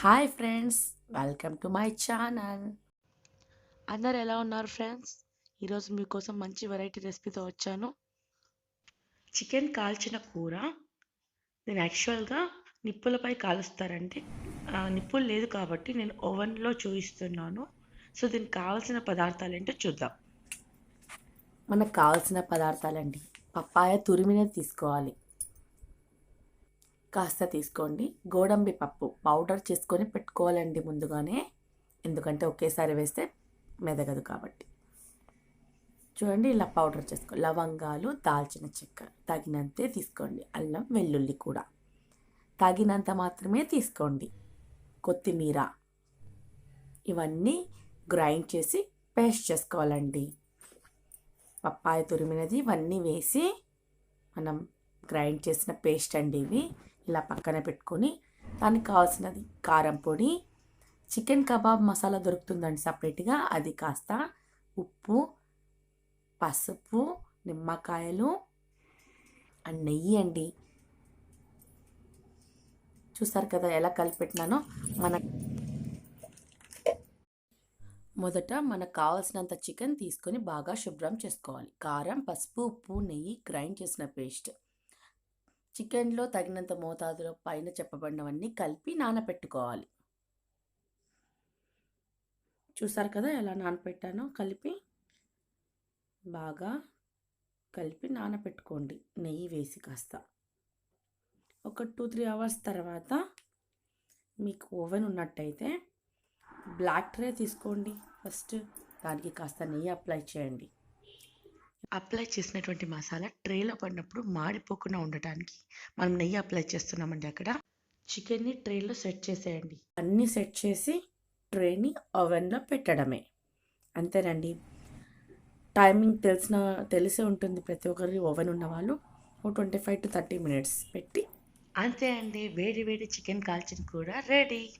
Hi friends welcome to my channel. అందరు ఎలా ఉన్నారు ఫ్రెండ్స్? ఈరోజు మీకోసం మంచి వెరైటీ రెసిపీతో వచ్చాను. చికెన్ కాల్చిన కూర. నేను యాక్చువల్గా నిప్పులపై కాలుస్తారంటే నిప్పులు లేదు కాబట్టి నేను ఓవెన్లో చూపిస్తున్నాను సో దీనికి కావాల్సిన పదార్థాలు ఏంటో చూద్దాం. మనకు కావాల్సిన పదార్థాలండి పప్పాయ తురిమినది తీసుకోవాలి. కాస్త తీసుకోండి. గోడంబి పప్పు పౌడర్ చేసుకొని పెట్టుకోవాలండి ముందుగానే. ఎందుకంటే ఒకేసారి వేస్తే మెదగదు కాబట్టి. చూడండి ఇలా పౌడర్ చేసుకో లవంగాలు దాల్చిన చెక్క తగినంతే తీసుకోండి. అల్లం వెల్లుల్లి కూడా. తగినంత మాత్రమే తీసుకోండి. కొత్తిమీర ఇవన్నీ గ్రైండ్ చేసి పేస్ట్ చేసుకోవాలండి. పప్పాయ తురిమినది ఇవన్నీ వేసి మనం గ్రైండ్ చేసిన పేస్ట్ అండి ఇవి. ఇలా పక్కన పెట్టుకొని దానికి కావాల్సినది కారం పొడి చికెన్ కబాబ్ మసాలా దొరుకుతుందండి సపరేట్గా. అది కాస్త ఉప్పు పసుపు నిమ్మకాయలు అండ్ నెయ్యి అండి. చూసారు కదా ఎలా కలిపెట్టినానో మన మొదట మనకు కావాల్సినంత చికెన్ తీసుకొని బాగా శుభ్రం చేసుకోవాలి. కారం పసుపు ఉప్పు నెయ్యి గ్రైండ్ చేసిన పేస్ట్. చికెన్లో తగినంత మోతాదులో పైన చెప్పబడినవన్నీ కలిపి నానబెట్టుకోవాలి చూసారు కదా ఎలా నానబెట్టానో కలిపి బాగా కలిపి నానబెట్టుకోండి నెయ్యి వేసి కాస్త. ఒక టూ త్రీ అవర్స్ తర్వాత మీకు ఓవెన్ ఉన్నట్టయితే బ్లాక్ ట్రే తీసుకోండి. ఫస్ట్ దానికి కాస్త నెయ్యి అప్లై చేయండి. అప్లై చేసినటువంటి మసాలా ట్రేలో పడినప్పుడు మాడిపోకుండా ఉండటానికి మనం నెయ్యి అప్లై చేస్తున్నామండి అక్కడ. చికెన్ని ట్రేలో సెట్ చేసేయండి. అన్నీ సెట్ చేసి ట్రేని ఓవెన్లో పెట్టడమే. అంతేనండి. టైమింగ్ తెలిసిన తెలిసే ఉంటుంది ప్రతి ఒక్కరి ఓవెన్ ఉన్న వాళ్ళు. ఓ twenty five to thirty minutes పెట్టి. అంతే అండి. వేడి వేడి చికెన్ కాల్చిన కూర రెడీ.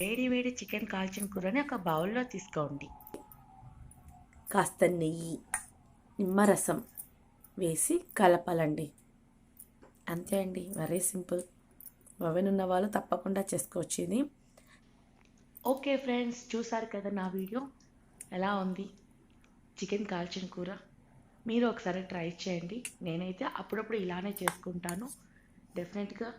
వేడి వేడి చికెన్ కాల్చిన కూరని ఒక బౌల్లో తీసుకోండి. కాస్త నెయ్యి. నిమ్మరసం వేసి కలపాలండి. అంతే అండి. Very simple. ఓవెన్ ఉన్న వాళ్ళు తప్పకుండా చేసుకోవచ్చు ఇది. ఓకే ఫ్రెండ్స్ చూసారు కదా నా వీడియో? ఎలా ఉంది? చికెన్ కాల్చిన కూర? మీరు ఒకసారి ట్రై చేయండి. నేనైతే అప్పుడప్పుడు ఇలానే చేసుకుంటాను. డెఫినెట్గా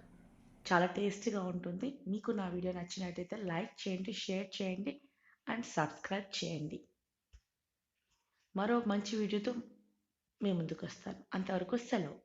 చాలా టేస్టీగా ఉంటుంది. మీకు నా వీడియో నచ్చినట్టయితే లైక్ చేయండి షేర్ చేయండి అండ్ సబ్స్క్రైబ్ చేయండి. మరో మంచి వీడియోతో మీ ముందుకు వస్తాను. అంతవరకు సెలవు.